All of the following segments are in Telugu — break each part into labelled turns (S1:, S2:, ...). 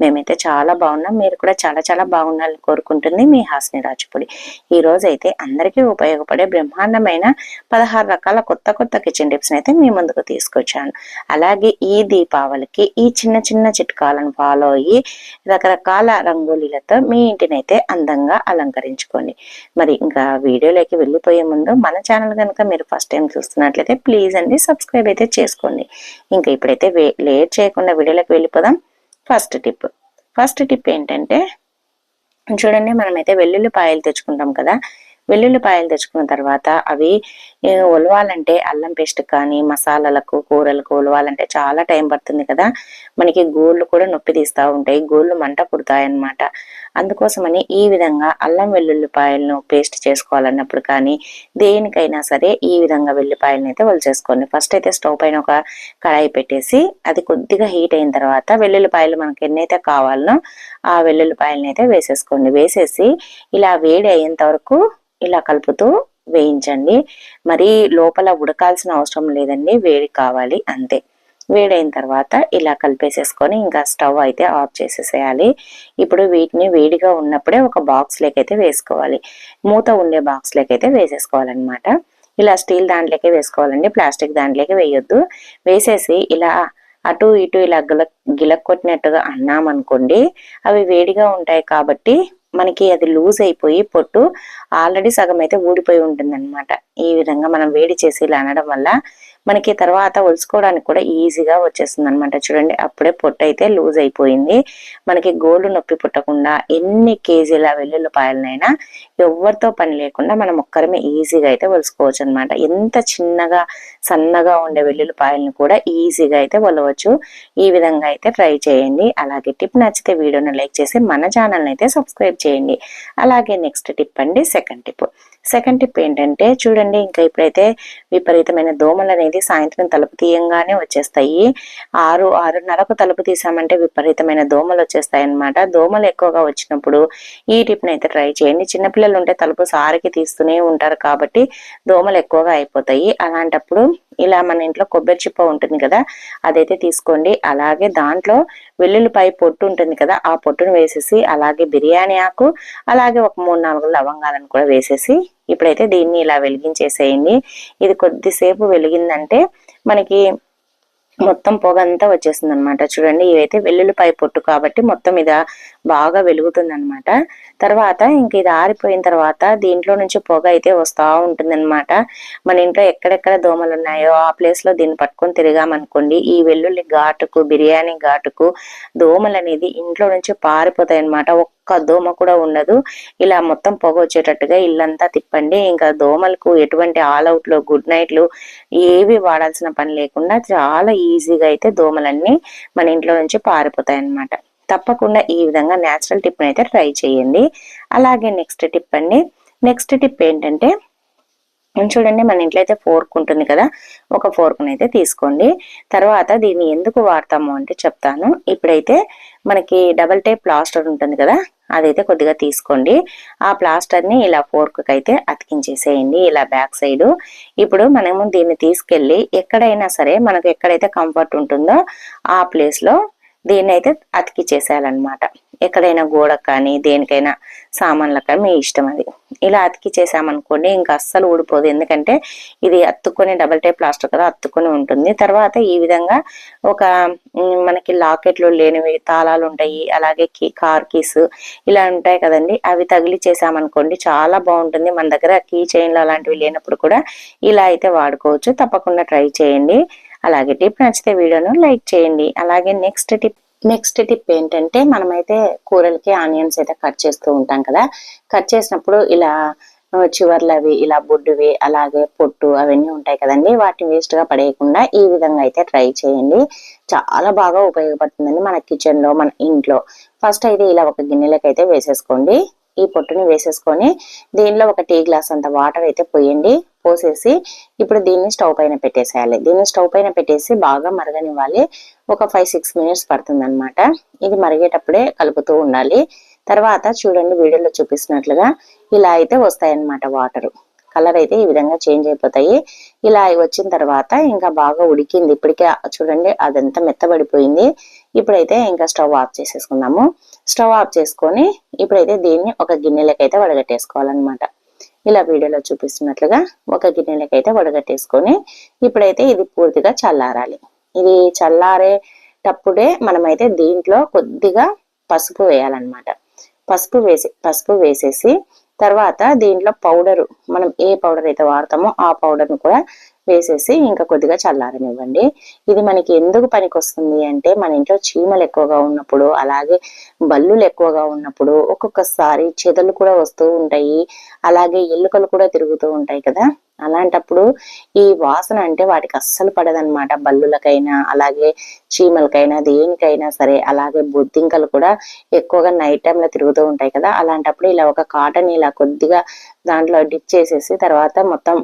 S1: మేమైతే చాలా బాగున్నాం. మీరు కూడా చాలా చాలా బాగుండాలని కోరుకుంటుంది మీ హాస్ని రాజుపూడి. ఈ రోజు అయితే అందరికీ ఉపయోగపడే బ్రహ్మాండమైన పదహారు రకాల కొత్త కొత్త కిచెన్ టిప్స్ అయితే మీ ముందుకు తీసుకొచ్చాను. అలాగే ఈ దీపావళికి ఈ చిన్న చిన్న చిట్కాలను ఫాలో అయ్యి రకరకాల రంగోలీలతో మీ ఇంటిని అయితే అందంగా అలంకరించుకోండి. మరి ఇంకా వీడియోలోకి వెళ్ళిపోయే ముందు మన ఛానల్ కనుక మీరు ఫస్ట్ టైం చూస్తున్నట్లయితే ప్లీజ్ అండి సబ్స్క్రైబ్ అయితే చేసుకోండి. ఇంకా ఇప్పుడైతే లేట్ చేయకుండా వీడియోలోకి వెళ్ళిపోదాం. First tip. ఫస్ట్ టిప్ ఏంటంటే చూడండి మనమైతే వెల్లుల్లిపాయలు తెచ్చుకుంటాం కదా. వెల్లుల్లిపాయలు తెచ్చుకున్న తర్వాత అవి ఉలవాలంటే అల్లం పేస్ట్ కానీ మసాలాలకు కూరలకు ఉలవాలంటే చాలా టైం పడుతుంది కదా. మనకి గోళ్ళు కూడా నొప్పి తీస్తూ ఉంటాయి. గోళ్ళు మంట పుడతాయి అన్నమాట అందుకోసమని ఈ విధంగా అల్లం వెల్లుల్లిపాయలను పేస్ట్ చేసుకోవాలన్నప్పుడు కానీ దేనికైనా సరే ఈ విధంగా వెల్లిపాయలను అయితే వలిచేసుకోండి ఫస్ట్ అయితే స్టవ్ పైన ఒక కడాయి పెట్టేసి అది కొద్దిగా హీట్ అయిన తర్వాత వెల్లుల్లిపాయలు మనకి ఎన్నైతే కావాలనో ఆ వెల్లుల్లిపాయలను అయితే వేసేసుకోండి. వేసేసి ఇలా వేడి అయ్యేంత వరకు ఇలా కలుపుతూ వేయించండి. మరి లోపల ఉడకాల్సిన అవసరం లేదండి. వేడి కావాలి అంతే. వేడైన తర్వాత ఇలా కలిపేసేసుకొని ఇంకా స్టవ్ అయితే ఆఫ్ చేసేసేయాలి. ఇప్పుడు వీటిని వేడిగా ఉన్నప్పుడే ఒక బాక్స్ అయితే వేసుకోవాలి. మూత ఉండే బాక్స్ అయితే వేసేసుకోవాలన్నమాట. ఇలా స్టీల్ దాంట్లోకి వేసుకోవాలండి. ప్లాస్టిక్ దాంట్లోకి వేయొద్దు. వేసేసి ఇలా అటు ఇటు ఇలా గిల గిలక్కొట్టినట్టుగా అన్నామనుకోండి అవి వేడిగా ఉంటాయి కాబట్టి మనకి అది లూజ్ అయిపోయి పొట్టు ఆల్రెడీ సగం అయితే ఊడిపోయి ఉంటుంది ఈ విధంగా మనం వేడి చేసి ఇలా అనడం వల్ల మనకి తర్వాత ఒలుసుకోవడానికి కూడా ఈజీగా వచ్చేస్తుంది అనమాట చూడండి అప్పుడే పొట్టు అయితే లూజ్ అయిపోయింది. మనకి గోల్డ్ నొప్పి పుట్టకుండా ఎన్ని కేజీల వెల్లుల్లిపాయలనైనా ఎవరితో పని లేకుండా మనం ఒక్కరమే ఈజీగా అయితే ఒలుసుకోవచ్చు అనమాట ఎంత చిన్నగా సన్నగా ఉండే వెల్లుల్లిపాయలను కూడా ఈజీగా అయితే ఒలవచ్చు. ఈ విధంగా అయితే ట్రై చేయండి. అలాగే టిప్ నచ్చితే వీడియోని లైక్ చేసి మన ఛానల్ అయితే సబ్స్క్రైబ్ చేయండి. అలాగే నెక్స్ట్ టిప్ అండి సెకండ్ టిప్. సెకండ్ టిప్ ఏంటంటే చూడండి ఇంకా ఇప్పుడైతే విపరీతమైన దోమలు అనేది సాయంత్రం తలుపు తీయంగానే వచ్చేస్తాయి. ఆరు ఆరున్నరకు తలుపు తీసామంటే విపరీతమైన దోమలు వచ్చేస్తాయి అన్నమాట దోమలు ఎక్కువగా వచ్చినప్పుడు ఈ టిప్ని అయితే ట్రై చేయండి. చిన్నపిల్లలు ఉంటే తలుపు సారికి తీస్తూనే ఉంటారు కాబట్టి దోమలు ఎక్కువగా అయిపోతాయి. అలాంటప్పుడు ఇలా మన ఇంట్లో కొబ్బరి చిప్ప ఉంటుంది కదా అదైతే తీసుకోండి. అలాగే దాంట్లో వెల్లుల్లిపాయ పొట్టు ఉంటుంది కదా ఆ పొట్టును వేసేసి అలాగే బిర్యానీ ఆకు అలాగే ఒక మూడు నాలుగు లవంగాలను కూడా వేసేసి ఇప్పుడైతే దీన్ని ఇలా వెలిగించేసేయండి. ఇది కొద్దిసేపు వెలిగిందంటే మనకి మొత్తం పొగ అంతా వచ్చేస్తుంది అనమాట చూడండి ఇవైతే వెల్లుల్లిపాయ పొట్టు కాబట్టి మొత్తం ఇది బాగా వెలుగుతుంది అనమాట తర్వాత ఇంక ఇది ఆరిపోయిన తర్వాత దీంట్లో నుంచి పొగ అయితే వస్తూ ఉంటుంది అనమాట మన ఇంట్లో ఎక్కడెక్కడ దోమలు ఉన్నాయో ఆ ప్లేస్లో దీన్ని పట్టుకొని తిరిగామనుకోండి ఈ వెల్లుల్లి ఘాటుకు బిర్యానీ ఘాటుకు దోమలు అనేది ఇంట్లో నుంచి పారిపోతాయి అనమాట ఒక్క దోమ కూడా ఉండదు. ఇలా మొత్తం పొగ వచ్చేటట్టుగా ఇల్లంతా తిప్పండి. ఇంకా దోమలకు ఎటువంటి ఆల్అవుట్లు గుడ్ నైట్లు ఏవి వాడాల్సిన పని లేకుండా చాలా ఈజీగా అయితే దోమలన్నీ మన ఇంట్లో నుంచి పారిపోతాయి అన్నమాట తప్పకుండా ఈ విధంగా న్యాచురల్ టిప్ అయితే ట్రై చేయండి. అలాగే నెక్స్ట్ టిప్ అండి. నెక్స్ట్ టిప్ ఏంటంటే చూడండి మన ఇంట్లో అయితే ఫోర్క్ ఉంటుంది కదా ఒక ఫోర్క్ని అయితే తీసుకోండి. తర్వాత దీన్ని ఎందుకు వాడతాము అంటే చెప్తాను. ఇప్పుడైతే మనకి డబల్ టైప్ ప్లాస్టర్ ఉంటుంది కదా అదైతే కొద్దిగా తీసుకోండి. ఆ ప్లాస్టర్ని ఇలా ఫోర్క్కి అయితే అతికించేసేయండి ఇలా బ్యాక్ సైడ్ ఇప్పుడు మనము దీన్ని తీసుకెళ్ళి ఎక్కడైనా సరే మనకు ఎక్కడైతే కంఫర్ట్ ఉంటుందో ఆ ప్లేస్లో దీన్ని అయితే అతికిచ్చేసేయాలన్నమాట ఎక్కడైనా గోడకు కానీ దేనికైనా సామాన్లకు కానీ మీ ఇష్టం అది. ఇలా అతికి చేసామనుకోండి ఇంకా అస్సలు ఊడిపోదు. ఎందుకంటే ఇది అత్తుకొని డబల్ టైప్ ప్లాస్టర్ కదా అత్తుకొని ఉంటుంది. తర్వాత ఈ విధంగా ఒక మనకి లాకెట్లు లేనివి తాళాలు ఉంటాయి అలాగే కీ కార్ కీస్ ఇలా ఉంటాయి కదండి. అవి తగిలి చేసామనుకోండి చాలా బాగుంటుంది. మన దగ్గర కీ చైన్లు అలాంటివి లేనప్పుడు కూడా ఇలా అయితే వాడుకోవచ్చు. తప్పకుండా ట్రై చేయండి. అలాగే టిప్ నచ్చితే వీడియోను లైక్ చేయండి. అలాగే నెక్స్ట్ టిప్ నెక్స్ట్ టిప్ ఏంటంటే మనమైతే కూరలకి ఆనియన్స్ అయితే కట్ చేస్తూ ఉంటాం కదా. కట్ చేసినప్పుడు ఇలా చివర్లవి చివర్లు అవి ఇలా బొడ్డువి అలాగే పొట్టు అవన్నీ ఉంటాయి కదండి. వాటిని వేస్ట్గా పడేయకుండా ఈ విధంగా అయితే ట్రై చేయండి. చాలా బాగా ఉపయోగపడుతుందండి మన కిచెన్లో మన ఇంట్లో. ఫస్ట్ అయితే ఇలా ఒక గిన్నెలకు అయితే వేసేసుకోండి. ఈ పొట్టుని వేసేసుకొని దీనిలో ఒక టీ గ్లాస్ అంత వాటర్ అయితే పోయండి. పోసేసి ఇప్పుడు దీన్ని స్టవ్ పైన పెట్టేసేయాలి. దీన్ని స్టవ్ పైన పెట్టేసి బాగా మరగనివ్వాలి. ఒక ఫైవ్ సిక్స్ మినిట్స్ పడుతుంది అనమాట ఇది మరిగేటప్పుడే కలుపుతూ ఉండాలి. తర్వాత చూడండి వీడియోలో చూపిస్తున్నట్లుగా ఇలా అయితే వస్తాయన్నమాట వాటర్. కలర్ అయితే ఈ విధంగా చేంజ్ అయిపోతాయి. ఇలా వచ్చిన తర్వాత ఇంకా బాగా ఉడికింది. ఇప్పటికే చూడండి అదంతా మెత్తబడిపోయింది. ఇప్పుడైతే ఇంకా స్టవ్ ఆఫ్ చేసేసుకుందాము. స్టవ్ ఆఫ్ చేసుకొని ఇప్పుడైతే దీన్ని ఒక గిన్నెలకైతే అయితే వడగట్టేసుకోవాలన్నమాట. ఇలా వీడియోలో చూపిస్తున్నట్లుగా ఒక గిన్నెలకి అయితే వడగట్టేసుకొని ఇప్పుడైతే ఇది పూర్తిగా చల్లారాలి. ఇది చల్లారేటప్పుడే మనమైతే దీంట్లో కొద్దిగా పసుపు వేయాలన్నమాట. పసుపు వేసి పసుపు వేసేసి తర్వాత దీంట్లో పౌడర్ మనం ఏ పౌడర్ అయితే వాడతామో ఆ పౌడర్ను కూడా వేసేసి ఇంకా కొద్దిగా చల్లారనివ్వండి. ఇది మనకి ఎందుకు పనికి వస్తుంది అంటే మన ఇంట్లో చీమలు ఎక్కువగా ఉన్నప్పుడు అలాగే బల్లులు ఎక్కువగా ఉన్నప్పుడు ఒక్కొక్కసారి చెదలు కూడా వస్తూ ఉంటాయి. అలాగే ఎలుకలు కూడా తిరుగుతూ ఉంటాయి కదా. అలాంటప్పుడు ఈ వాసన అంటే వాటికి అస్సలు పడదనమాట బల్లులకైనా అలాగే చీమలకైనా దేనికైనా సరే అలాగే బొద్దింకలు కూడా ఎక్కువగా నైట్ టైంలో తిరుగుతూ ఉంటాయి కదా. అలాంటప్పుడు ఇలా ఒక కాటన్ ఇలా కొద్దిగా దాంట్లో డిప్ చేసేసి తర్వాత మొత్తం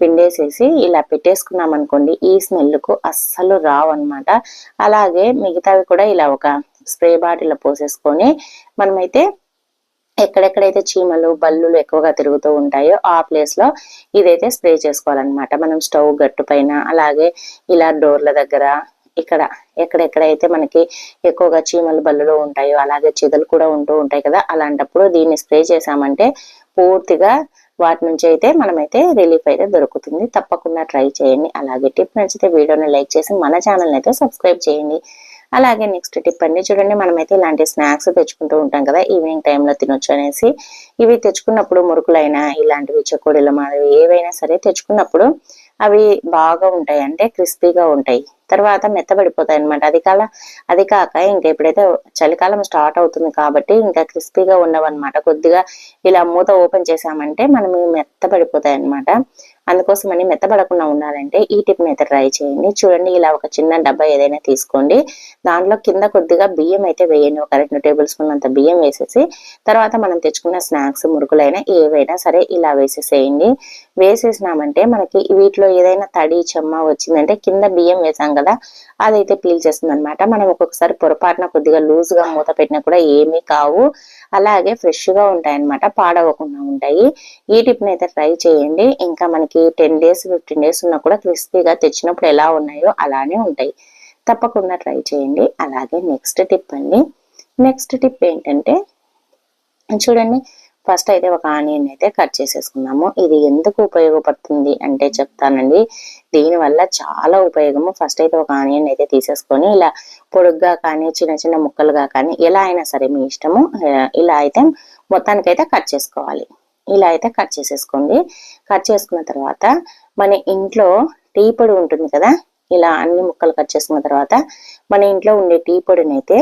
S1: పిండేసేసి ఇలా పెట్టేసుకున్నాం అనుకోండి ఈ స్మెల్కు అస్సలు రావు అనమాట అలాగే మిగతావి కూడా ఇలా ఒక స్ప్రే బాటిల్ పోసేసుకొని మనమైతే ఎక్కడెక్కడైతే చీమలు బల్లులు ఎక్కువగా తిరుగుతూ ఉంటాయో ఆ ప్లేస్లో ఇదైతే స్ప్రే చేసుకోవాలన్నమాట. మనం స్టవ్ గట్టు పైన అలాగే ఇలా డోర్ల దగ్గర ఇక్కడ ఎక్కడెక్కడైతే మనకి ఎక్కువగా చీమలు బల్లులు ఉంటాయో అలాగే చిదలు కూడా ఉంటూ ఉంటాయి కదా అలాంటప్పుడు దీన్ని స్ప్రే చేసామంటే పూర్తిగా వాటి నుంచి అయితే మనమైతే రిలీఫ్ అయితే దొరుకుతుంది. తప్పకుండా ట్రై చేయండి. అలాగే టిప్ నచ్చితే వీడియోని లైక్ చేసి మన ఛానల్ని అయితే సబ్స్క్రైబ్ చేయండి. అలాగే నెక్స్ట్ టిప్ అండి. చూడండి మనమైతే ఇలాంటి స్నాక్స్ తెచ్చుకుంటూ ఉంటాం కదా ఈవినింగ్ టైంలో తినొచ్చు అనేసి. ఇవి తెచ్చుకున్నప్పుడు మురుకులైనా ఇలాంటివి చెకోడీలు మాదిరి ఏవైనా సరే తెచ్చుకున్నప్పుడు అవి బాగా ఉంటాయి. అంటే క్రిస్పీగా ఉంటాయి. తర్వాత మెత్తబడిపోతాయి అనమాట అది కాల అది కాక ఇంకా ఎప్పుడైతే చలికాలం స్టార్ట్ అవుతుంది కాబట్టి ఇంకా క్రిస్పీగా ఉండవన్నమాట కొద్దిగా ఇలా మూత ఓపెన్ చేసామంటే మనం మెత్తబడిపోతాయి అనమాట అందుకోసమని మెత్తబడకుండా ఉండాలంటే ఈ టిప్ అయితే ట్రై చేయండి. చూడండి ఇలా ఒక చిన్న డబ్బా ఏదైనా తీసుకోండి. దాంట్లో కింద కొద్దిగా బియ్యం అయితే వేయండి. ఒక రెండు టేబుల్ స్పూన్ అంత బియ్యం వేసేసి తర్వాత మనం తెచ్చుకున్న స్నాక్స్ మురుకులైనా ఏవైనా సరే ఇలా వేసేసేయండి. వేసేసినామంటే మనకి వీటిలో ఏదైనా తడి చెమ్మ వచ్చిందంటే కింద బియ్యం వేసాం కదా అదైతే పీల్ చేస్తుంది అనమాట మనం ఒక్కొక్కసారి పొరపాటున కొద్దిగా లూజ్గా మూత పెట్టినా కూడా ఏమీ కావు. అలాగే ఫ్రెష్గా ఉంటాయి అనమాట పాడవకుండా ఉంటాయి. ఈ టిప్ అయితే ట్రై చేయండి. ఇంకా మనకి టెన్ డేస్ ఫిఫ్టీన్ డేస్ ఉన్నా కూడా క్రిస్పీగా తెచ్చినప్పుడు ఎలా ఉన్నాయో అలానే ఉంటాయి. తప్పకుండా ట్రై చేయండి. అలాగే నెక్స్ట్ టిప్ అండి. నెక్స్ట్ టిప్ ఏంటంటే చూడండి ఫస్ట్ అయితే ఒక ఆనియన్ అయితే కట్ చేసేసుకున్నాము ఇది ఎందుకు ఉపయోగపడుతుంది అంటే చెప్తానండి. దీనివల్ల చాలా ఉపయోగము. ఫస్ట్ అయితే ఒక ఆనియన్ అయితే తీసేసుకొని ఇలా పొడుగ్గా కానీ చిన్న చిన్న ముక్కలుగా కానీ ఎలా అయినా సరే మీ ఇష్టము ఇలా అయితే మొత్తానికైతే కట్ చేసుకోవాలి. ఇలా అయితే కట్ చేసేసుకోండి. కట్ చేసుకున్న తర్వాత మన ఇంట్లో టీ పొడి ఉంటుంది కదా ఇలా అన్ని ముక్కలు కట్ చేసుకున్న తర్వాత మన ఇంట్లో ఉండే టీ పొడిని అయితే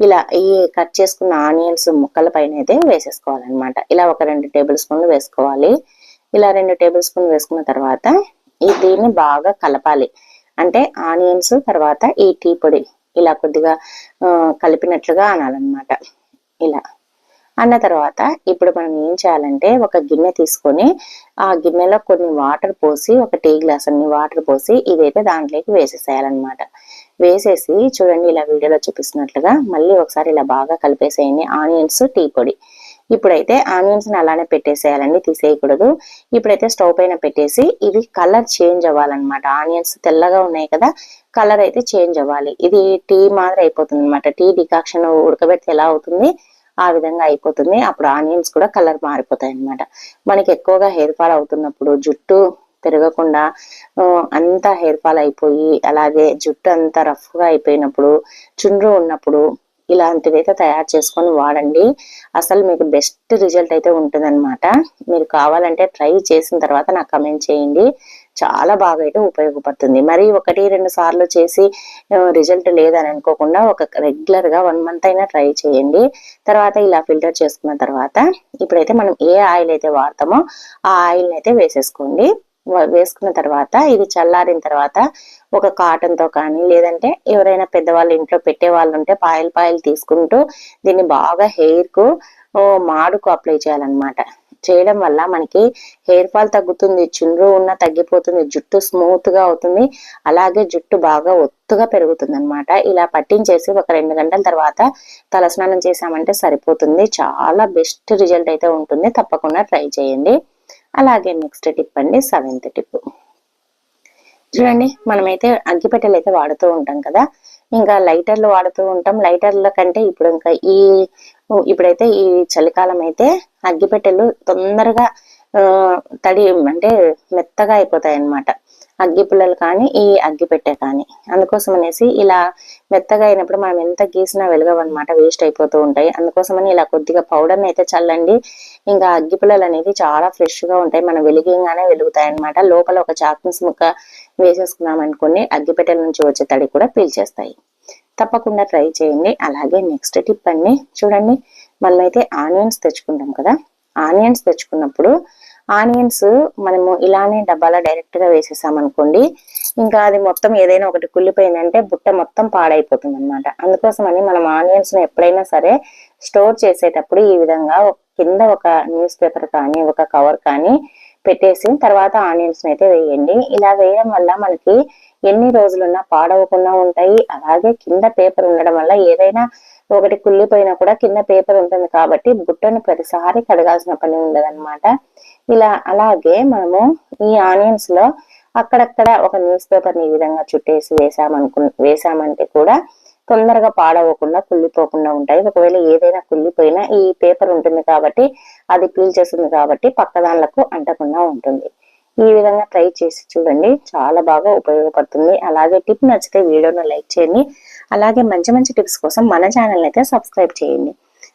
S1: ఇలా ఈ కట్ చేసుకున్న ఆనియన్స్ ముక్కల పైన అయితే వేసేసుకోవాలన్నమాట. ఇలా ఒక రెండు టేబుల్ స్పూన్లు వేసుకోవాలి. ఇలా రెండు టేబుల్ స్పూన్ వేసుకున్న తర్వాత ఈ దీన్ని బాగా కలపాలి. అంటే ఆనియన్స్ తర్వాత ఈ టీ పొడి ఇలా కొద్దిగా కలిపినట్లుగా అనాలన్నమాట. ఇలా. అన్న తర్వాత ఇప్పుడు మనం ఏం చేయాలంటే ఒక గిన్నె తీసుకొని ఆ గిన్నెలో కొన్ని వాటర్ పోసి ఒక టీ గ్లాస్ అన్ని వాటర్ పోసి ఇదైతే దాంట్లోకి వేసేసేయాలన్నమాట. వేసేసి చూడండి ఇలా వీడియోలో చూపిస్తున్నట్లుగా మళ్ళీ ఒకసారి ఇలా బాగా కలిపేసేయండి. ఆనియన్స్ టీ పొడి. ఇప్పుడైతే ఆనియన్స్ని అలానే పెట్టేసేయాలండి తీసేయకూడదు. ఇప్పుడైతే స్టవ్ పైన పెట్టేసి ఇవి కలర్ చేంజ్ అవ్వాలన్నమాట. ఆనియన్స్ తెల్లగా ఉన్నాయి కదా కలర్ అయితే చేంజ్ అవ్వాలి. ఇది టీ మాదిరి అయిపోతుంది అనమాట టీ డికాక్షన్ ఉడకబెడితే ఎలా అవుతుంది? ఆ విధంగా అయిపోతుంది. అప్పుడు ఆనియన్స్ కూడా కలర్ మారిపోతాయి అనమాట మనకి ఎక్కువగా హెయిర్ ఫాల్ అవుతున్నప్పుడు జుట్టు పెరగకుండా అంతా హెయిర్ ఫాల్ అయిపోయి అలాగే జుట్టు అంతా రఫ్గా అయిపోయినప్పుడు చుండ్రు ఉన్నప్పుడు ఇలాంటివి అయితే తయారు చేసుకొని వాడండి. అసలు మీకు బెస్ట్ రిజల్ట్ అయితే ఉంటుందన్నమాట. మీరు కావాలంటే ట్రై చేసిన తర్వాత నాకు కమెంట్ చేయండి. చాలా బాగా అయితే ఉపయోగపడుతుంది. మరి ఒకటి రెండు సార్లు చేసి రిజల్ట్ లేదని అనుకోకుండా ఒక రెగ్యులర్గా వన్ మంత్ అయినా ట్రై చేయండి. తర్వాత ఇలా ఫిల్టర్ చేసుకున్న తర్వాత ఇప్పుడైతే మనం ఏ ఆయిల్ అయితే వాడతామో ఆ ఆయిల్ అయితే వేసేసుకోండి. వేసుకున్న తర్వాత ఇది చల్లారిన తర్వాత ఒక కాటన్తో కానీ లేదంటే ఎవరైనా పెద్దవాళ్ళు ఇంట్లో పెట్టే వాళ్ళు ఉంటే పాయల్ పాయలు తీసుకుంటూ దీన్ని బాగా హెయిర్కు మాడుకు అప్లై చేయాలన్నమాట. చేయడం వల్ల మనకి హెయిర్ ఫాల్ తగ్గుతుంది చుండ్రు ఉన్న తగ్గిపోతుంది జుట్టు స్మూత్గా అవుతుంది అలాగే జుట్టు బాగా ఒత్తుగా పెరుగుతుంది అనమాట ఇలా పట్టించేసి ఒక రెండు గంటల తర్వాత తలస్నానం చేసామంటే సరిపోతుంది. చాలా బెస్ట్ రిజల్ట్ అయితే ఉంటుంది. తప్పకుండా ట్రై చేయండి. అలాగే నెక్స్ట్ టిప్ అండి సెవెంత్ టిప్ చూడండి మనమైతే అగ్గిపెట్టెలు అయితే వాడుతూ ఉంటాం కదా. ఇంకా లైటర్లు వాడుతూ ఉంటాం. లైటర్ల కంటే ఇప్పుడు ఇంకా ఈ ఇప్పుడైతే ఈ చలికాలం అయితే అగ్గిపెట్టెలు తొందరగా ఆ, తడి అంటే మెత్తగా అయిపోతాయి అన్నమాట అగ్గి పుల్లలు కానీ ఈ అగ్గి పెట్టే కానీ. అందుకోసం అనేసి ఇలా మెత్తగా అయినప్పుడు మనం ఎంత గీసినా వెలగవన్నమాట వేస్ట్ అయిపోతూ ఉంటాయి. అందుకోసమని ఇలా కొద్దిగా పౌడర్ని అయితే చల్లండి. ఇంకా అగ్గి పుల్లలు అనేది చాలా ఫ్రెష్గా ఉంటాయి. మనం వెలిగింగానే వెలుగుతాయి అన్నమాట లోపల ఒక చాక్నీస్ ముక్క వేసేసుకున్నాం అనుకోండి అగ్గిపెట్టెల నుంచి వచ్చే తడి కూడా పీల్చేస్తాయి. తప్పకుండా ట్రై చేయండి. అలాగే నెక్స్ట్ టిప్ అండి. చూడండి మనమైతే ఆనియన్స్ తెచ్చుకుంటాం కదా. ఆనియన్స్ తెచ్చుకున్నప్పుడు ఆనియన్స్ మనము ఇలానే డబ్బాలో డైరెక్ట్గా వేసేసాం అనుకోండి ఇంకా అది మొత్తం ఏదైనా ఒకటి కుళ్ళిపోయిందంటే బుట్ట మొత్తం పాడైపోతుంది అనమాట అందుకోసమని మనం ఆనియన్స్ను ఎప్పుడైనా సరే స్టోర్ చేసేటప్పుడు ఈ విధంగా కింద ఒక న్యూస్ పేపర్ కానీ ఒక కవర్ కానీ పెట్టేసి తర్వాత ఆనియన్స్ అయితే వేయండి. ఇలా వేయడం వల్ల మనకి ఎన్ని రోజులున్నా పాడవకుండా ఉంటాయి. అలాగే కింద పేపర్ ఉండడం వల్ల ఏదైనా ఒకటి కుళ్ళిపోయినా కూడా కింద పేపర్ ఉంటుంది కాబట్టి బుట్టను ప్రతిసారి కడగాల్సిన పని ఉండదన్నమాట. ఇలా అలాగే మనము ఈ ఆనియన్స్లో అక్కడక్కడ ఒక న్యూస్ పేపర్ని ఈ విధంగా చుట్టేసి వేసామనుకు వేసామంటే కూడా తొందరగా పాడవకుండా కుళ్ళిపోకుండా ఉంటాయి. ఒకవేళ ఏదైనా కుళ్ళిపోయినా ఈ పేపర్ ఉంటుంది కాబట్టి అది పీల్చేస్తుంది కాబట్టి పక్కదాన్లకు అంటకుండా ఉంటుంది. ఈ విధంగా ట్రై చేసి చూడండి. చాలా బాగా ఉపయోగపడుతుంది. అలాగే టిప్ నచ్చితే వీడియోను లైక్ చేయండి. అలాగే మంచి మంచి టిప్స్ కోసం మన ఛానల్ని అయితే సబ్స్క్రైబ్ చేయండి.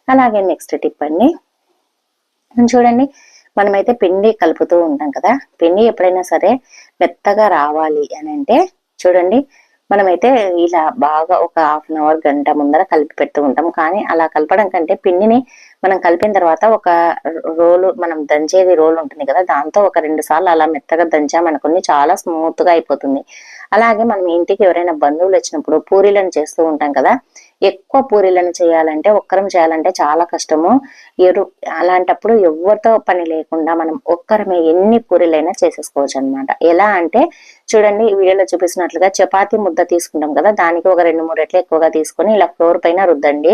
S1: అలాగే నెక్స్ట్ టిప్ అండి. చూడండి మనమైతే పిండి కలుపుతూ ఉంటాం కదా పిండి ఎప్పుడైనా సరే మెత్తగా రావాలి అని అంటే చూడండి మనమైతే ఇలా బాగా ఒక హాఫ్ అన్ అవర్ గంట ముందర కలిపి పెడుతూ ఉంటాం. కానీ అలా కలపడం కంటే పిండిని మనం కలిపిన తర్వాత ఒక రోలు మనం దంచేది రోల్ ఉంటుంది కదా దాంతో ఒక రెండు సార్లు అలా మెత్తగా దంచామనుకుని చాలా స్మూత్గా అయిపోతుంది. అలాగే మనం ఇంటికి ఎవరైనా బంధువులు వచ్చినప్పుడు పూరీలను చేస్తూ ఉంటాం కదా ఎక్కువ పూరీలను చేయాలంటే ఒక్కరం చేయాలంటే చాలా కష్టము. ఎరు అలాంటప్పుడు ఎవరితో పని లేకుండా మనం ఒక్కరమే ఎన్ని పూరీలైనా చేసేసుకోవచ్చు అన్నమాట. ఎలా అంటే చూడండి ఈ వీడియోలో చూపిస్తున్నట్లుగా చపాతీ ముద్ద తీసుకుంటాం కదా దానికి ఒక రెండు మూడు రెట్లు ఎక్కువగా తీసుకొని ఇలా ఫ్లోర్ పైన రుద్దండి.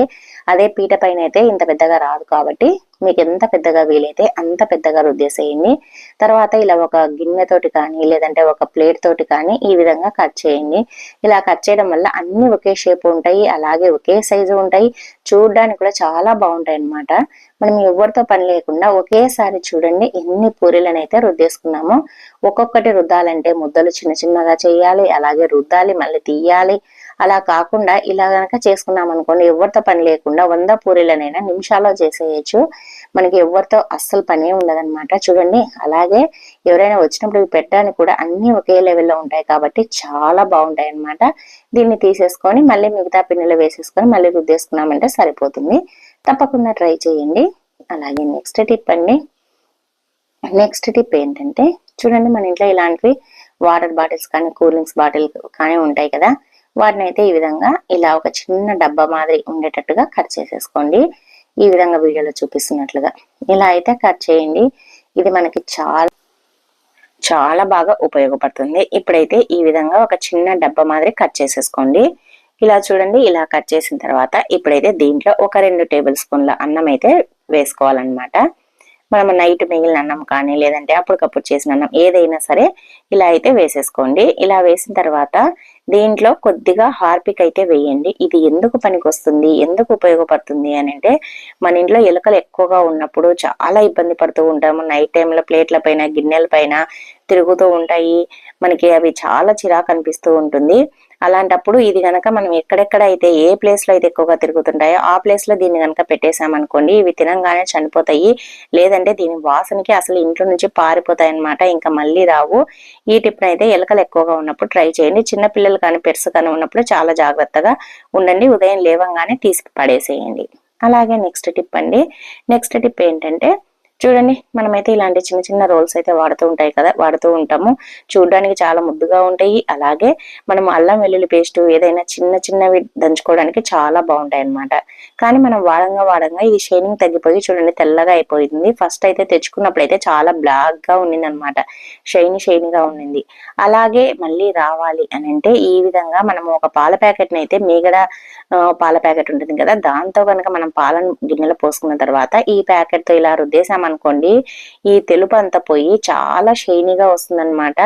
S1: అదే పీట పైన అయితే ఇంత పెద్దగా రాదు కాబట్టి మీకు ఎంత పెద్దగా వీలైతే అంత పెద్దగా రుద్దేసేయండి. తర్వాత ఇలా ఒక గిన్నెతోటి కానీ లేదంటే ఒక ప్లేట్ తోటి కానీ ఈ విధంగా కట్ చేయండి. ఇలా కట్ చేయడం వల్ల అన్ని ఒకే షేప్ ఉంటాయి అలాగే ఒకే సైజు ఉంటాయి. చూడడానికి కూడా చాలా బాగుంటాయి అన్నమాట మనం ఎవరితో పని లేకుండా ఒకేసారి చూడండి ఎన్ని పూరీలను అయితే రుద్దేసుకున్నామో. ఒక్కొక్కటి రుద్దాలంటే ముద్దలు చిన్న చిన్నగా చేయాలి అలాగే రుద్దాలి మళ్ళీ తీయాలి. అలా కాకుండా ఇలా గనక చేసుకున్నాం అనుకోండి ఎవరితో పని లేకుండా వంద పూరీలనైనా నిమిషాల్లో చేసేయచ్చు. మనకి ఎవరితో అస్సలు పనే ఉండదన్నమాట. చూడండి అలాగే ఎవరైనా వచ్చినప్పుడు ఇవి పెట్టడానికి కూడా అన్ని ఒకే లెవెల్లో ఉంటాయి కాబట్టి చాలా బాగుంటాయి అన్నమాట దీన్ని తీసేసుకొని మళ్ళీ మిగతా పిండిలో వేసేసుకొని మళ్ళీ రుద్దేసుకున్నామంటే సరిపోతుంది. తప్పకుండా ట్రై చేయండి. అలాగే నెక్స్ట్ టిప్ అండి. నెక్స్ట్ టిప్ ఏంటంటే చూడండి మన ఇంట్లో ఇలాంటివి వాటర్ బాటిల్స్ కానీ కూల్ డ్రింక్స్ బాటిల్ కానీ ఉంటాయి కదా వాటిని అయితే ఈ విధంగా ఇలా ఒక చిన్న డబ్బా మాదిరి ఉండేటట్టుగా కట్ చేసేసుకోండి. ఈ విధంగా వీడియోలో చూపిస్తున్నట్లుగా. ఇలా అయితే కట్ చేయండి. ఇది మనకి చాలా చాలా బాగా ఉపయోగపడుతుంది. ఇప్పుడైతే ఈ విధంగా ఒక చిన్న డబ్బా మాదిరి కట్ చేసేసుకోండి. ఇలా చూడండి ఇలా కట్ చేసిన తర్వాత ఇప్పుడైతే దీంట్లో ఒక రెండు టేబుల్ స్పూన్ల అన్నం అయితే వేసుకోవాలన్నమాట. మనం నైట్ మిగిలిన అన్నం కానీ లేదంటే అప్పటికప్పుడు చేసిన అన్నం ఏదైనా సరే ఇలా అయితే వేసేసుకోండి. ఇలా వేసిన తర్వాత దీంట్లో కొద్దిగా హార్పిక్ అయితే వేయండి. ఇది ఎందుకు పనికొస్తుంది ఎందుకు ఉపయోగపడుతుంది అని అంటే మన ఇంట్లో ఎలుకలు ఎక్కువగా ఉన్నప్పుడు చాలా ఇబ్బంది పడుతూ ఉంటాము. నైట్ టైంలో ప్లేట్ల పైన గిన్నెల పైన తిరుగుతూ ఉంటాయి. మనకి అవి చాలా చిరాకు అనిపిస్తూ ఉంటుంది. అలాంటప్పుడు ఇది కనుక మనం ఎక్కడెక్కడ అయితే ఏ ప్లేస్లో అయితే ఎక్కువగా తిరుగుతుంటాయో ఆ ప్లేస్లో దీన్ని కనుక పెట్టేసామనుకోండి ఇవి తినంగానే చనిపోతాయి. లేదంటే దీని వాసనకి అసలు ఇంట్లో నుంచి పారిపోతాయి అన్నమాట ఇంకా మళ్ళీ రావు. ఈ టిప్ అయితే ఎలుకలు ఎక్కువగా ఉన్నప్పుడు ట్రై చేయండి. చిన్న పిల్లలు కానీ పెరుసు కానీ ఉన్నప్పుడు చాలా జాగ్రత్తగా ఉండండి. ఉదయం లేవంగానే తీసి పడేసేయండి. అలాగే నెక్స్ట్ టిప్ అండి. నెక్స్ట్ టిప్ ఏంటంటే చూడండి మనమైతే ఇలాంటి చిన్న చిన్న రోల్స్ అయితే వాడుతూ ఉంటాయి కదా వాడుతూ ఉంటాము. చూడడానికి చాలా ముద్దుగా ఉంటాయి. అలాగే మనం అల్లం వెల్లుల్లి పేస్ట్ ఏదైనా చిన్న చిన్నవి దంచుకోవడానికి చాలా బాగుంటాయి అన్నమాట. కానీ మనం వాడంగా వాడంగా ఇది షైనింగ్ తగ్గిపోయి చూడండి తెల్లగా అయిపోయింది. ఫస్ట్ అయితే తెచ్చుకున్నప్పుడు అయితే చాలా బ్లాక్గా ఉండింది అనమాట షైని షైనిగా ఉండింది అలాగే మళ్ళీ రావాలి అని అంటే ఈ విధంగా మనం ఒక పాల ప్యాకెట్ని అయితే మీగడ ఆ, పాల ప్యాకెట్ ఉంటుంది కదా దాంతో కనుక మనం పాలను గిన్నెలో పోసుకున్న తర్వాత ఈ ప్యాకెట్తో ఇలా రుద్దేసాం అనుకోండి ఈ తెలుపు అంతా పోయి చాలా షైనీగా వస్తుందన్నమాట.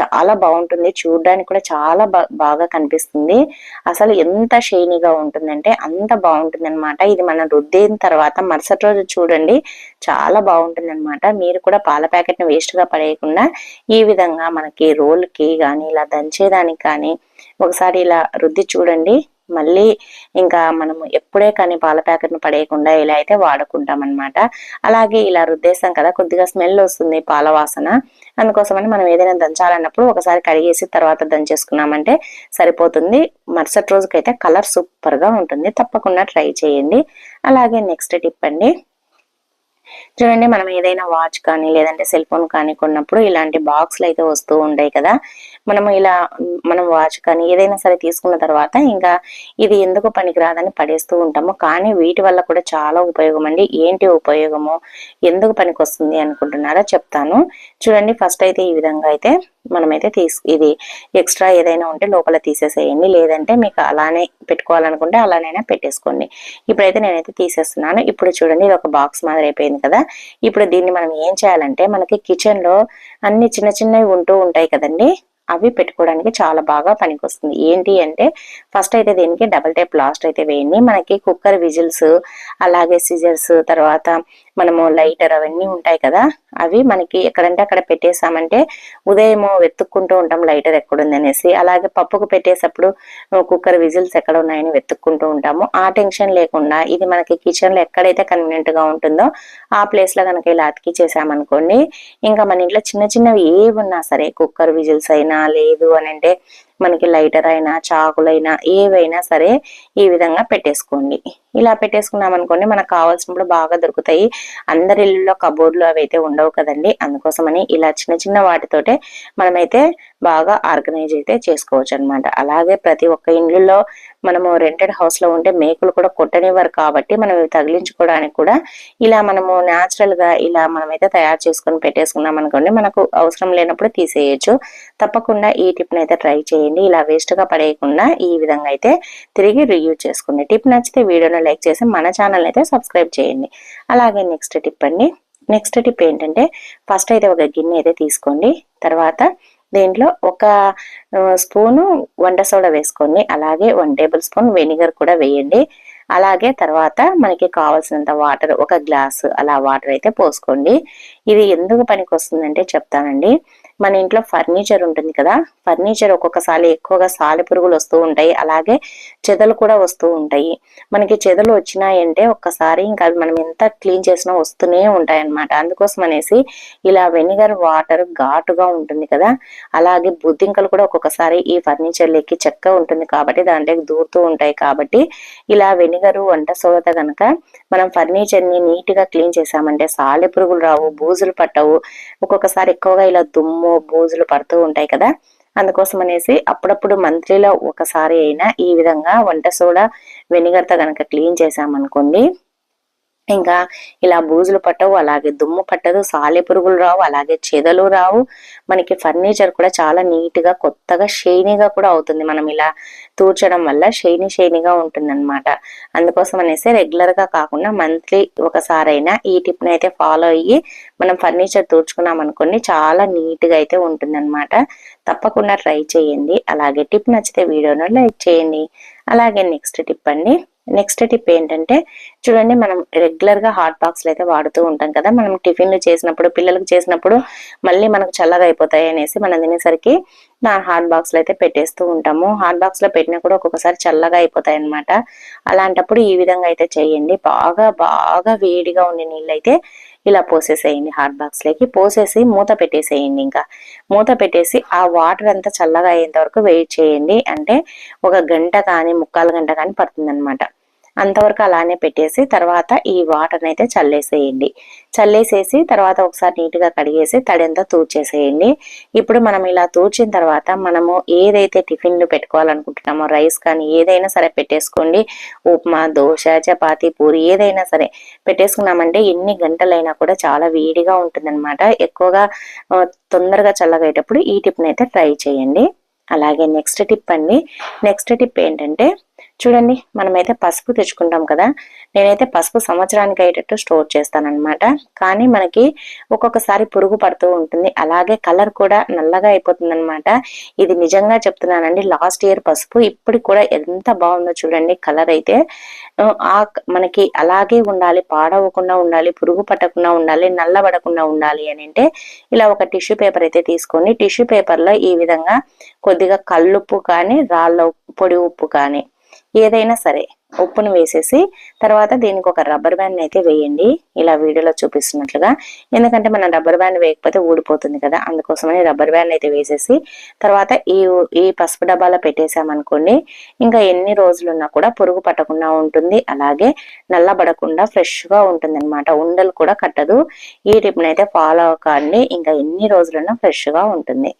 S1: చాలా బాగుంటుంది. చూడడానికి కూడా చాలా బాగా కనిపిస్తుంది. అసలు ఎంత షైనీగా ఉంటుందంటే అంత బాగుంటుంది అనమాట ఇది మనం రుద్దిన తర్వాత మరుసటి రోజు చూడండి చాలా బాగుంటుంది అనమాట మీరు కూడా పాల ప్యాకెట్ని వేస్ట్గా పడేయకుండా ఈ విధంగా మనకి రోల్కి కానీ ఇలా దంచేదానికి కానీ ఒకసారి ఇలా రుద్ది చూడండి. మళ్ళీ ఇంకా మనము ఎప్పుడే కానీ పాల ప్యాకెట్ను పడేయకుండా ఇలా అయితే వాడుకుంటాం అనమాట అలాగే ఇలా రుద్దేశాం కదా కొద్దిగా స్మెల్ వస్తుంది పాల వాసన. అందుకోసమని మనం ఏదైనా దంచాలన్నప్పుడు ఒకసారి కడిగేసి తర్వాత దంచేసుకున్నామంటే సరిపోతుంది. మరుసటి రోజుకైతే కలర్ సూపర్గా ఉంటుంది. తప్పకుండా ట్రై చేయండి. అలాగే నెక్స్ట్ టిప్ అండి. చూడండి మనం ఏదైనా వాచ్ కానీ లేదంటే సెల్ ఫోన్ కానీ కొన్నప్పుడు ఇలాంటి బాక్స్లు అయితే వస్తూ ఉంటాయి కదా. మనము ఇలా మనం వాచ్ కానీ ఏదైనా సరే తీసుకున్న తర్వాత ఇంకా ఇది ఎందుకు పనికిరాదని పడేస్తూ ఉంటాము. కానీ వీటి వల్ల కూడా చాలా ఉపయోగం అండి. ఏంటి ఉపయోగము? ఎందుకు పనికి వస్తుంది అనుకుంటున్నారా చెప్తాను. చూడండి ఫస్ట్ అయితే ఈ విధంగా అయితే మనమైతే తీసు ఇది ఎక్స్ట్రా ఏదైనా ఉంటే లోపల తీసేసేయండి. లేదంటే మీకు అలానే పెట్టుకోవాలనుకుంటే అలానైనా పెట్టేసుకోండి. ఇప్పుడైతే నేనైతే తీసేస్తున్నాను. ఇప్పుడు చూడండి ఇది ఒక బాక్స్ మాదిరి అయిపోయింది కదా. ఇప్పుడు దీన్ని మనం ఏం చేయాలంటే మనకి కిచెన్లో అన్ని చిన్న చిన్నవి ఉంటూ ఉంటాయి కదండి. అవి పెట్టుకోవడానికి చాలా బాగా పనికొస్తుంది. ఏంటి అంటే ఫస్ట్ అయితే దీనికి డబల్ టైప్ లాస్ట్ అయితే వేయండి. మనకి కుక్కర్ విజిల్స్ అలాగే సిజర్స్ తర్వాత మనము లైటర్ అవన్నీ ఉంటాయి కదా అవి మనకి ఎక్కడంటే అక్కడ పెట్టేసామంటే ఉదయం వెతుక్కుంటూ ఉంటాం లైటర్ ఎక్కడుంది అనేసి. అలాగే పప్పుకు పెట్టేసప్పుడు కుక్కర్ విజిల్స్ ఎక్కడ ఉన్నాయని వెతుక్కుంటూ ఉంటాము. ఆ టెన్షన్ లేకుండా ఇది మనకి కిచెన్లో ఎక్కడైతే కన్వీనియంట్గా ఉంటుందో ఆ ప్లేస్లో కనుక ఇలా అతికి చేసామనుకోండి ఇంకా మన ఇంట్లో చిన్న చిన్నవి ఏవి ఉన్నా సరే కుక్కర్ విజిల్స్ అయినా లేదు అని అంటే మనకి లైటర్ అయినా చాకులైనా ఏవైనా సరే ఈ విధంగా పెట్టేసుకోండి. ఇలా పెట్టేసుకున్నాం అనుకోండి మనకు కావాల్సినప్పుడు బాగా దొరుకుతాయి. అందరి ఇళ్ళలో కబోర్డ్లు అవి అయితే ఉండవు కదండి. అందుకోసమని ఇలా చిన్న చిన్న వాటితోటే మనమైతే బాగా ఆర్గనైజ్ అయితే చేసుకోవచ్చు అనమాట అలాగే ప్రతి ఒక్క ఇండ్లలో మనము రెంటెడ్ హౌస్లో ఉంటే మేకులు కూడా కొట్టనివ్వరు కాబట్టి మనం ఇవి తగిలించుకోవడానికి కూడా ఇలా మనము న్యాచురల్గా ఇలా మనమైతే తయారు చేసుకొని పెట్టేసుకున్నాం అనుకోండి మనకు అవసరం లేనప్పుడు తీసేయచ్చు. తప్పకుండా ఈ టిప్ అయితే ట్రై చేయండి. ఇలా వేస్ట్గా పడేయకుండా ఈ విధంగా అయితే తిరిగి రియూజ్ చేసుకోండి. టిప్ నచ్చితే వీడియోను లైక్ చేసి మన ఛానల్ అయితే సబ్స్క్రైబ్ చేయండి. అలాగే నెక్స్ట్ టిప్ అండి. నెక్స్ట్ టిప్ ఏంటంటే ఫస్ట్ అయితే ఒక గిన్నె అయితే తీసుకోండి. తర్వాత దీంట్లో ఒక స్పూను వంట సోడా వేసుకొని అలాగే వన్ టేబుల్ స్పూన్ వెనిగర్ కూడా వేయండి. అలాగే తర్వాత మనకి కావాల్సినంత వాటర్ ఒక గ్లాసు అలా వాటర్ అయితే పోసుకోండి. ఇది ఎందుకు పనికి వస్తుందంటే చెప్తానండి. మన ఇంట్లో ఫర్నిచర్ ఉంటుంది కదా ఫర్నిచర్ ఒక్కొక్కసారి ఎక్కువగా సాలి పురుగులు వస్తూ ఉంటాయి అలాగే చెదలు కూడా వస్తూ ఉంటాయి. మనకి చెదలు వచ్చినాయంటే ఒక్కసారి ఇంకా అవి మనం ఎంత క్లీన్ చేసినా వస్తూనే ఉంటాయి అనమాట అందుకోసం అనేసి ఇలా వెనిగర్ వాటర్ ఘాటుగా ఉంటుంది కదా అలాగే బుద్ధింకలు కూడా ఒక్కొక్కసారి ఈ ఫర్నిచర్ లెక్కి చెక్క ఉంటుంది కాబట్టి దాంట్లోకి దూరుతూ ఉంటాయి కాబట్టి ఇలా వెనిగరు వంట సోత కనుక మనం ఫర్నిచర్ని నీట్గా క్లీన్ చేసామంటే సాలె పురుగులు రావు బూజులు పట్టవు. ఒక్కొక్కసారి ఎక్కువగా ఇలా దుమ్ము బూజులు పడుతూ ఉంటాయి కదా అందుకోసం అనేసి అప్పుడప్పుడు మంత్లీలో ఒకసారి అయినా ఈ విధంగా వంట సోడా వెనిగర్తో కనుక క్లీన్ చేసామనుకోండి ఇంకా ఇలా బూజులు పట్టవు అలాగే దుమ్ము పట్టదు సాలె పురుగులు రావు అలాగే చెదలు రావు. మనకి ఫర్నిచర్ కూడా చాలా నీట్గా కొత్తగా షైనీగా కూడా అవుతుంది. మనం ఇలా తూర్చడం వల్ల షైనీ షైనీగా ఉంటుంది అనమాట అందుకోసం అనేసి రెగ్యులర్గా కాకుండా మంత్లీ ఒకసారైనా ఈ టిప్ని అయితే ఫాలో అయ్యి మనం ఫర్నిచర్ తూర్చుకున్నాం అనుకోండి చాలా నీట్గా అయితే ఉంటుంది అనమాట తప్పకుండా ట్రై చేయండి. అలాగే టిప్ నచ్చితే వీడియోను లైక్ చేయండి. అలాగే నెక్స్ట్ టిప్ అండి. నెక్స్ట్ టిప్ ఏంటంటే చూడండి మనం రెగ్యులర్గా హాట్ బాక్స్లు అయితే వాడుతూ ఉంటాం కదా మనం టిఫిన్లు చేసినప్పుడు పిల్లలకు చేసినప్పుడు మళ్ళీ మనకు చల్లగా అయిపోతాయి అనేసి మనం తినేసరికి నా హాట్ బాక్స్లు అయితే పెట్టేస్తూ ఉంటాము. హాట్ బాక్స్లో పెట్టినా కూడా ఒక్కొక్కసారి చల్లగా అయిపోతాయి అనమాట అలాంటప్పుడు ఈ విధంగా అయితే చేయండి. బాగా బాగా వేడిగా ఉండే నీళ్ళు అయితే ఇలా పోసేసేయండి హాట్ బాక్స్లోకి. పోసేసి మూత పెట్టేసేయండి ఇంకా. మూత పెట్టేసి ఆ వాటర్ అంతా చల్లగా అయ్యేంత వరకు వెయిట్ చేయండి. అంటే ఒక గంట కానీ ముక్కాలు గంట కానీ పడుతుంది అనమాట అంతవరకు అలానే పెట్టేసి తర్వాత ఈ వాటర్ అయితే చల్లేసేయండి. చల్లేసేసి తర్వాత ఒకసారి నీట్గా కడిగేసి తడంతా తూర్చేసేయండి. ఇప్పుడు మనం ఇలా తూర్చిన తర్వాత మనము ఏదైతే టిఫిన్లు పెట్టుకోవాలనుకుంటున్నామో రైస్ కానీ ఏదైనా సరే పెట్టేసుకోండి. ఉప్మా దోశ చపాతి పూరి ఏదైనా సరే పెట్టేసుకున్నామంటే ఎన్ని గంటలైనా కూడా చాలా వేడిగా ఉంటుందన్నమాట. ఎక్కువగా తొందరగా చల్లగయ్యేటప్పుడు ఈ టిప్ని అయితే ట్రై చేయండి. అలాగే నెక్స్ట్ టిప్ అండి. నెక్స్ట్ టిప్ ఏంటంటే చూడండి మనమైతే పసుపు తెచ్చుకుంటాం కదా. నేనైతే పసుపు సంవత్సరానికి అయ్యేటట్టు స్టోర్ చేస్తానన్నమాట. కానీ మనకి ఒక్కొక్కసారి పురుగు పడుతూ ఉంటుంది. అలాగే కలర్ కూడా నల్లగా అయిపోతుంది అనమాట ఇది నిజంగా చెప్తున్నానండి లాస్ట్ ఇయర్ పసుపు ఇప్పటికి కూడా ఎంత బాగుందో చూడండి కలర్ అయితే. ఆ మనకి అలాగే ఉండాలి పాడవకుండా ఉండాలి పురుగు పట్టకుండా ఉండాలి నల్లబడకుండా ఉండాలి అని అంటే ఇలా ఒక టిష్యూ పేపర్ అయితే తీసుకొని టిష్యూ పేపర్లో ఈ విధంగా కొద్దిగా కల్లుప్పు కానీ రాళ్ళ పొడి ఉప్పు కానీ ఏదైనా సరే ఉప్పును వేసేసి తర్వాత దీనికి ఒక రబ్బర్ బ్యాండ్ అయితే వేయండి. ఇలా వీడియోలో చూపిస్తున్నట్లుగా. ఎందుకంటే మనం రబ్బర్ బ్యాండ్ వేయకపోతే ఊడిపోతుంది కదా. అందుకోసమని రబ్బర్ బ్యాండ్ అయితే వేసేసి తర్వాత ఈ ఈ పసుపు డబ్బాలో పెట్టేసామనుకోండి ఇంకా ఎన్ని రోజులున్నా కూడా పురుగు పట్టకుండా ఉంటుంది. అలాగే నల్లబడకుండా ఫ్రెష్గా ఉంటుంది అనమాట ఉండలు కూడా కట్టదు. ఈ టిప్ని అయితే ఫాలో కాండి ఇంకా ఎన్ని రోజులున్నా ఫ్రెష్గా ఉంటుంది.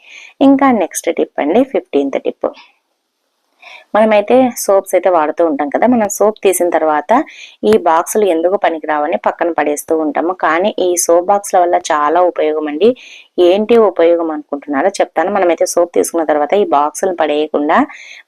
S1: ఇంకా నెక్స్ట్ టిప్ అండి ఫిఫ్టీన్త్ టిప్. మనమైతే సోప్స్ అయితే వాడుతూ ఉంటాం కదా. మనం సోప్ తీసిన తర్వాత ఈ బాక్సులు ఎందుకు పనికిరావని పక్కన పడేస్తూ ఉంటాము. కానీ ఈ సోప్ బాక్స్ల వల్ల చాలా ఉపయోగం అండి. ఏంటి ఉపయోగం అనుకుంటున్నారో చెప్తాను. మనమైతే సోప్ తీసుకున్న తర్వాత ఈ బాక్సులను పడేయకుండా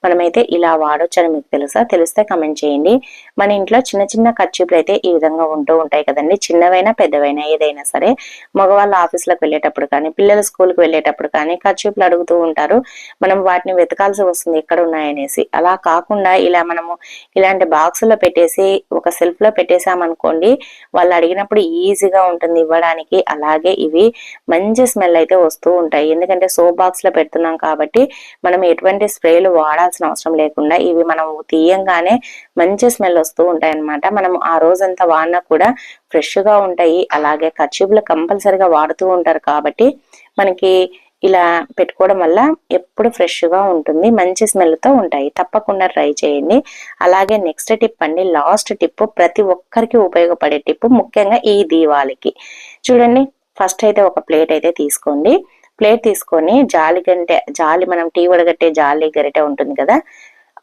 S1: మనమైతే ఇలా వాడొచ్చని మీకు తెలుసా? తెలిస్తే కమెంట్ చేయండి. మన ఇంట్లో చిన్న చిన్న ఖర్చులు అయితే ఈ విధంగా ఉంటూ ఉంటాయి కదండి. చిన్నవైనా పెద్దవైనా ఏదైనా సరే మగవాళ్ళ ఆఫీసులకు వెళ్ళేటప్పుడు కానీ పిల్లల స్కూల్కి వెళ్ళేటప్పుడు కానీ ఖర్చులు అడుగుతూ ఉంటారు. మనం వాటిని వెతకాల్సి వస్తుంది ఎక్కడ ఉన్నాయనేసి. అలా కాకుండా ఇలా మనము ఇలాంటి బాక్సుల్లో పెట్టేసి ఒక సెల్ఫ్లో పెట్టేసామనుకోండి వాళ్ళు అడిగినప్పుడు ఈజీగా ఉంటుంది ఇవ్వడానికి. అలాగే ఇవి మంచి స్మెల్ అయితే వస్తూ ఉంటాయి. ఎందుకంటే సోప్ బాక్స్లో పెడుతున్నాం కాబట్టి మనం ఎటువంటి స్ప్రేలు వాడాల్సిన అవసరం లేకుండా ఇవి మనం తీయంగానే మంచి స్మెల్ వస్తూ ఉంటాయి అనమాట మనం ఆ రోజంతా వాడినా కూడా ఫ్రెష్గా ఉంటాయి. అలాగే కర్చీపులు కంపల్సరిగా వాడుతూ ఉంటారు కాబట్టి మనకి ఇలా పెట్టుకోవడం వల్ల ఎప్పుడు ఫ్రెష్గా ఉంటుంది మంచి స్మెల్తో ఉంటాయి. తప్పకుండా ట్రై చేయండి. అలాగే నెక్స్ట్ టిప్ అండి లాస్ట్ టిప్ ప్రతి ఒక్కరికి ఉపయోగపడే టిప్ ముఖ్యంగా ఈ దీవాళికి. చూడండి ఫస్ట్ అయితే ఒక ప్లేట్ అయితే తీసుకోండి. ప్లేట్ తీసుకొని జాలి గంటే జాలి మనం టీ వడగట్టే జాలి గరిటె ఉంటుంది కదా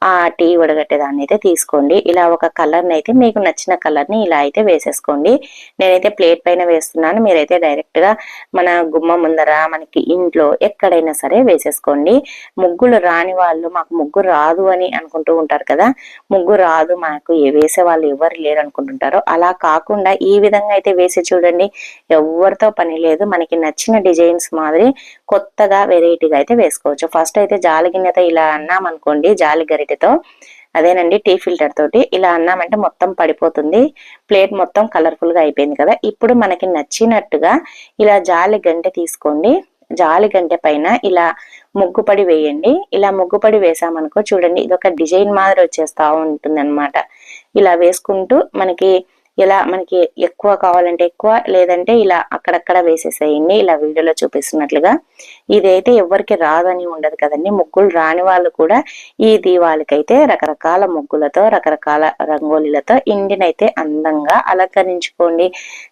S1: ఆ టీ వడగట్టే దాన్ని అయితే తీసుకోండి. ఇలా ఒక కలర్ని అయితే మీకు నచ్చిన కలర్ని ఇలా అయితే వేసేసుకోండి. నేనైతే ప్లేట్ పైన వేస్తున్నాను. మీరైతే డైరెక్ట్గా మన గుమ్మ ముందర మనకి ఇంట్లో ఎక్కడైనా సరే వేసేసుకోండి. ముగ్గులు రాని వాళ్ళు మాకు ముగ్గు రాదు అని అనుకుంటూ ఉంటారు కదా. ముగ్గు రాదు మాకు వేసే వాళ్ళు ఎవరు లేరు అనుకుంటుంటారో. అలా కాకుండా ఈ విధంగా అయితే వేసి చూడండి. ఎవరితో పని లేదు. మనకి నచ్చిన డిజైన్స్ మాదిరి కొత్తగా వెరైటీగా అయితే వేసుకోవచ్చు. ఫస్ట్ అయితే జాలి గిన్నెతో ఇలా అన్నాం అనుకోండి జాలి గరిటెతో. అదేనండి టీ ఫిల్టర్ తోటి ఇలా అన్నామంటే మొత్తం పడిపోతుంది. ప్లేట్ మొత్తం కలర్ఫుల్గా అయిపోయింది కదా. ఇప్పుడు మనకి నచ్చినట్టుగా ఇలా జాలి గంటె తీసుకోండి. జాలి గంటె పైన ఇలా ముగ్గుపడి వేయండి. ఇలా ముగ్గుపడి వేసామనుకో చూడండి ఇది ఒక డిజైన్ మాదిరి వచ్చేస్తా ఉంటుంది అనమాట ఇలా వేసుకుంటూ మనకి ఇలా మనకి ఎక్కువ కావాలంటే ఎక్కువ లేదంటే ఇలా అక్కడక్కడ వేసేసేయండి. ఇలా వీడియోలో చూపిస్తున్నట్లుగా. ఇదైతే ఎవరికి రాదని ఉండదు కదండి. ముగ్గులు రాని వాళ్ళు కూడా ఈ దీవాళికైతే రకరకాల ముగ్గులతో రకరకాల రంగోలీలతో ఇంటినైతే అందంగా అలంకరించుకోండి.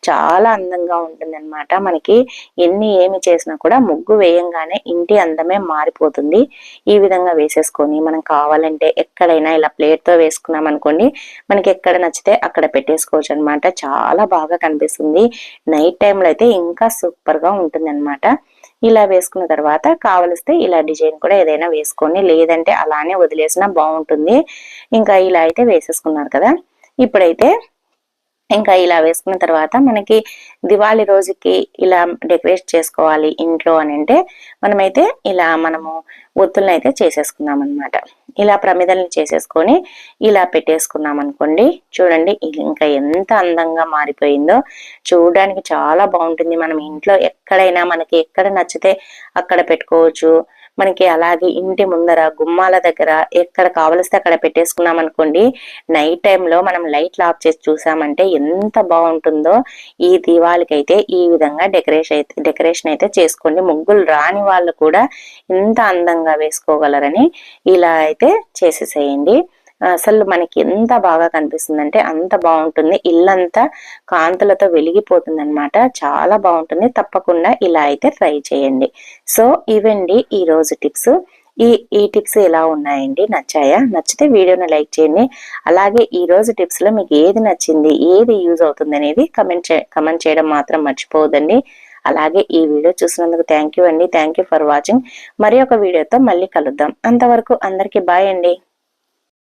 S1: చాలా అందంగా ఉంటుందన్నమాట. మనకి ఎన్ని ఏమి చేసినా కూడా ముగ్గు వేయంగానే ఇంటి అందమే మారిపోతుంది. ఈ విధంగా వేసేసుకొని మనం కావాలంటే ఎక్కడైనా ఇలా ప్లేట్తో వేసుకున్నాం అనుకోండి మనకి ఎక్కడ నచ్చితే అక్కడ పెట్టేసుకోవచ్చు అనమాట చాలా బాగా కనిపిస్తుంది. నైట్ టైంలో అయితే ఇంకా సూపర్గా ఉంటుంది అనమాట ఇలా వేసుకున్న తర్వాత కావలిస్తే ఇలా డిజైన్ కూడా ఏదైనా వేసుకొని లేదంటే అలానే వదిలేసినా బాగుంటుంది. ఇంకా ఇలా అయితే వేసేసుకున్నారు కదా. ఇప్పుడైతే ఇంకా ఇలా వేసుకున్న తర్వాత మనకి దివాళీ రోజుకి ఇలా డెకరేట్ చేసుకోవాలి ఇంట్లో అని అంటే మనమైతే ఇలా మనము ఒత్తులను అయితే చేసేసుకున్నాం అనమాట ఇలా ప్రమిదల్ని చేసేసుకొని ఇలా పెట్టేసుకున్నాం అనుకోండి. చూడండి ఇంకా ఎంత అందంగా మారిపోయిందో. చూడడానికి చాలా బాగుంటుంది. మనం ఇంట్లో ఎక్కడైనా మనకి ఎక్కడ నచ్చితే అక్కడ పెట్టుకోవచ్చు. మనకి అలాగే ఇంటి ముందర గుమ్మాల దగ్గర ఎక్కడ కావలిస్తే అక్కడ పెట్టేసుకున్నాం అనుకోండి నైట్ టైంలో మనం లైట్లు ఆఫ్ చేసి చూసామంటే ఎంత బాగుంటుందో. ఈ దీవాళికి అయితే ఈ విధంగా డెకరేషన్ అయితే డెకరేషన్ అయితే చేసుకోండి. ముగ్గులు రాని వాళ్ళు కూడా ఇంత అందంగా వేసుకోగలరని ఇలా అయితే చేసేసేయండి. అసలు మనకి ఎంత బాగా కనిపిస్తుందంటే అంత బాగుంటుంది. ఇల్లంతా కాంతులతో వెలిగిపోతుంది అనమాట చాలా బాగుంటుంది. తప్పకుండా ఇలా అయితే ట్రై చేయండి. సో ఇవండి ఈ రోజు టిప్స్. ఈ ఈ టిప్స్ ఎలా ఉన్నాయండి? నచ్చాయా? నచ్చితే వీడియోని లైక్ చేయండి. అలాగే ఈ రోజు టిప్స్లో మీకు ఏది నచ్చింది? ఏది యూజ్ అవుతుంది అనేది కమెంట్ కమెంట్ చేయడం మాత్రం మర్చిపోవద్దండి. అలాగే ఈ వీడియో చూసినందుకు థ్యాంక్ యూ అండి. Thank you for watching. మరి ఒక వీడియోతో మళ్ళీ కలుద్దాం. అంతవరకు అందరికీ బాయ్ అండి.